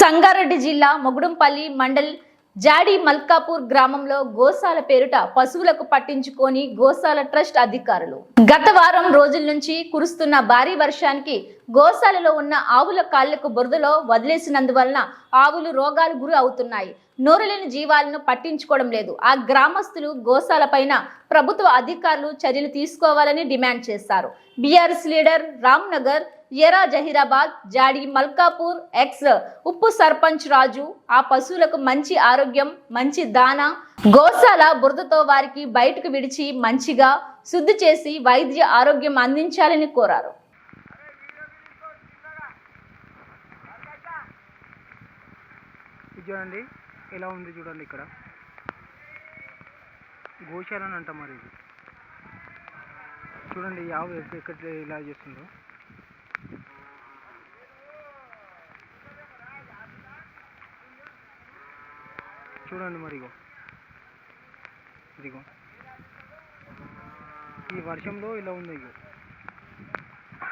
సంగారెడ్డి జిల్లా మొగుడుంపల్లి మండల్ జాడి మల్కాపూర్ గ్రామంలో గోశాల పేరుట పశువులకు పట్టించుకొని గోశాల ట్రస్ట్ అధికారులు. గత వారం రోజుల నుంచి కురుస్తున్న భారీ వర్షానికి గోశాలలో ఉన్న ఆవుల కాళ్ళకు బురదలో వదిలేసినందువలన ఆవులు రోగాలు గురి అవుతున్నాయి. నోరులేని జీవాలను పట్టించుకోవడం లేదు. ఆ గ్రామస్తులు గోశాల పైన ప్రభుత్వ అధికారులు చర్యలు తీసుకోవాలని డిమాండ్ చేశారు. బీఆర్ఎస్ లీడర్ రామ్ నగర్ ఎరా జహీరాబాద్ జాడి మల్కాపూర్ ఎక్స్ ఉప్పు సర్పంచ్ రాజు ఆ పశువులకు మంచి ఆరోగ్యం మంచి దాన గోశాల బురదతో వారికి బయటకు విడిచి మంచిగా శుద్ధి చేసి వైద్య ఆరోగ్యం అందించాలని కోరారు. చూడండి ఎలా ఉంది చూడండి ఇక్కడ. గోశాల అని అంట మరి చూడండి యావ ఎక్కడ ఇలా చేస్తుందో. చూడండి మరిగో ఇదిగో. ఈ వర్షంలో ఇలా ఉంది ఇగో.